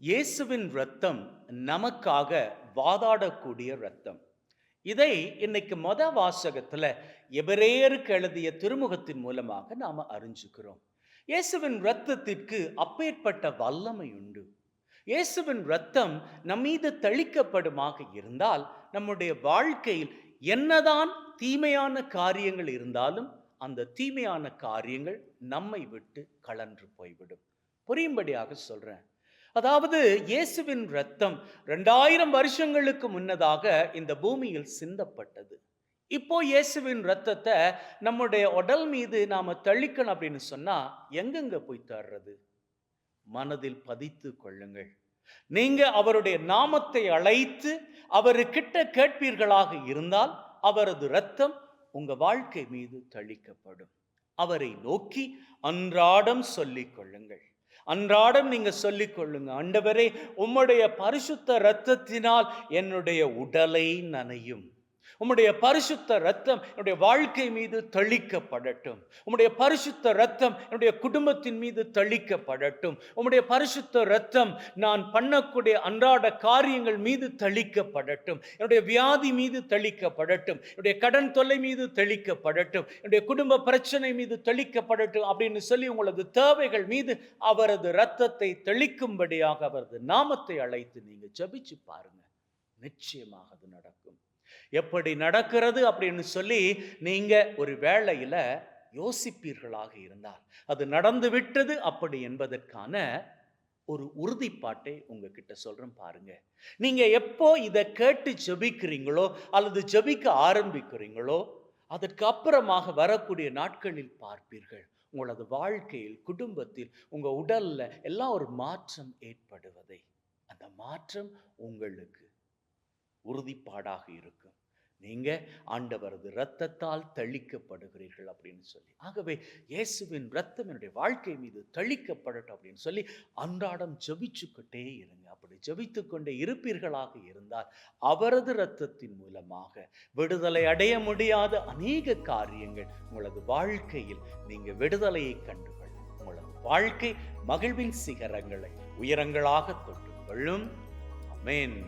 இயேசுவின் ரத்தம் நமக்காக வாதாடக்கூடிய ரத்தம் இதை இன்னைக்கு மொத வாசகத்தில் எபிரேயருக்கு எழுதிய திருமுகத்தின் மூலமாக நாம அறிஞ்சுக்கிறோம். இயேசுவின் ரத்தத்திற்கு அப்பேற்பட்ட வல்லமை உண்டு. இயேசுவின் ரத்தம் நம்மீது தளிக்கப்படுமாக இருந்தால் நம்முடைய வாழ்க்கையில் என்னதான் தீமையான காரியங்கள் இருந்தாலும் அந்த தீமையான காரியங்கள் நம்மை விட்டு கலன்று போய்விடும். புரியும்படியாக சொல்கிறேன் அதாவது இயேசுவின் ரத்தம் ரெண்டாயிரம் வருஷங்களுக்கு முன்னதாக இந்த பூமியில் சிந்தப்பட்டது. இப்போ இயேசுவின் ரத்தத்தை நம்முடைய உடல் மீது நாம தள்ளிக்கணும் அப்படின்னு சொன்னா எங்கெங்க போய் தர்றது? மனதில் பதித்து கொள்ளுங்கள். நீங்க அவருடைய நாமத்தை அழைத்து அவருக்கிட்ட கேட்பீர்களாக இருந்தால் அவரது ரத்தம் உங்க வாழ்க்கை மீது தளிக்கப்படும். அவரை நோக்கி அன்றாடம் சொல்லிக் கொள்ளுங்கள். அன்றாடம் நீங்க சொல்லிக் கொள்ளுங்க. ஆண்டவரே உம்முடைய பரிசுத்த இரத்தத்தினால் என்னுடைய உடலை நனையும். உம்முடைய பரிசுத்த ரத்தம் என்னுடைய வாழ்க்கை மீது தளிக்கப்படட்டும். உம்முடைய பரிசுத்த ரத்தம் என்னுடைய குடும்பத்தின் மீது தளிக்கப்படட்டும். உம்முடைய பரிசுத்த ரத்தம் நான் பண்ணக்கூடிய அன்றாட காரியங்கள் மீது தளிக்கப்படட்டும். என்னுடைய வியாதி மீது தளிக்கப்படட்டும். என்னுடைய கடன் தொல்லை மீது தெளிக்கப்படட்டும். என்னுடைய குடும்ப பிரச்சனை மீது தெளிக்கப்படட்டும் அப்படின்னு சொல்லி உங்களது தேவைகள் மீது அவரது ரத்தத்தை தெளிக்கும்படியாக அவரது நாமத்தை அழைத்து நீங்க ஜபிச்சு பாருங்க. நிச்சயமாக அது நடக்கும். எப்படி நடக்கிறது அப்படின்னு சொல்லி நீங்க ஒரு வேளையில் யோசிப்பீர்களாக இருந்தால் அது நடந்து விட்டது அப்படி என்பதற்கான ஒரு உறுதிப்பாட்டை உங்ககிட்ட சொல்றேன் பாருங்க. நீங்க எப்போ இதை கேட்டு ஜபிக்கிறீங்களோ அல்லது ஜபிக்க ஆரம்பிக்கிறீங்களோ அதற்கு அப்புறமாக வரக்கூடிய நாட்களில் பார்ப்பீர்கள். உங்களது வாழ்க்கையில் குடும்பத்தில் உங்க உடல்ல எல்லாம் ஒரு மாற்றம் ஏற்படுவதை. அந்த மாற்றம் உங்களுக்கு உறுதிப்பாடாக இருக்கும். நீங்க ஆண்டவரது இரத்தத்தால் தளிக்கப்படுகிறீர்கள் அப்படின்னு சொல்லி. ஆகவே இயேசுவின் ரத்தம் என்னுடைய வாழ்க்கை மீது தளிக்கப்படட்டும் அப்படின்னு சொல்லி அன்றாடம் ஜபிச்சுக்கிட்டே இருங்க. அப்படி ஜபித்து கொண்டே இருப்பீர்களாக இருந்தால் அவரது இரத்தத்தின் மூலமாக விடுதலை அடைய முடியாத அநேக காரியங்கள் உங்களது வாழ்க்கையில் நீங்க விடுதலையை கண்டுகள். உங்களது வாழ்க்கை மகிழ்வின் சிகரங்களை உயரங்களாக தொட்டுக்கொள்ளும் அமேன்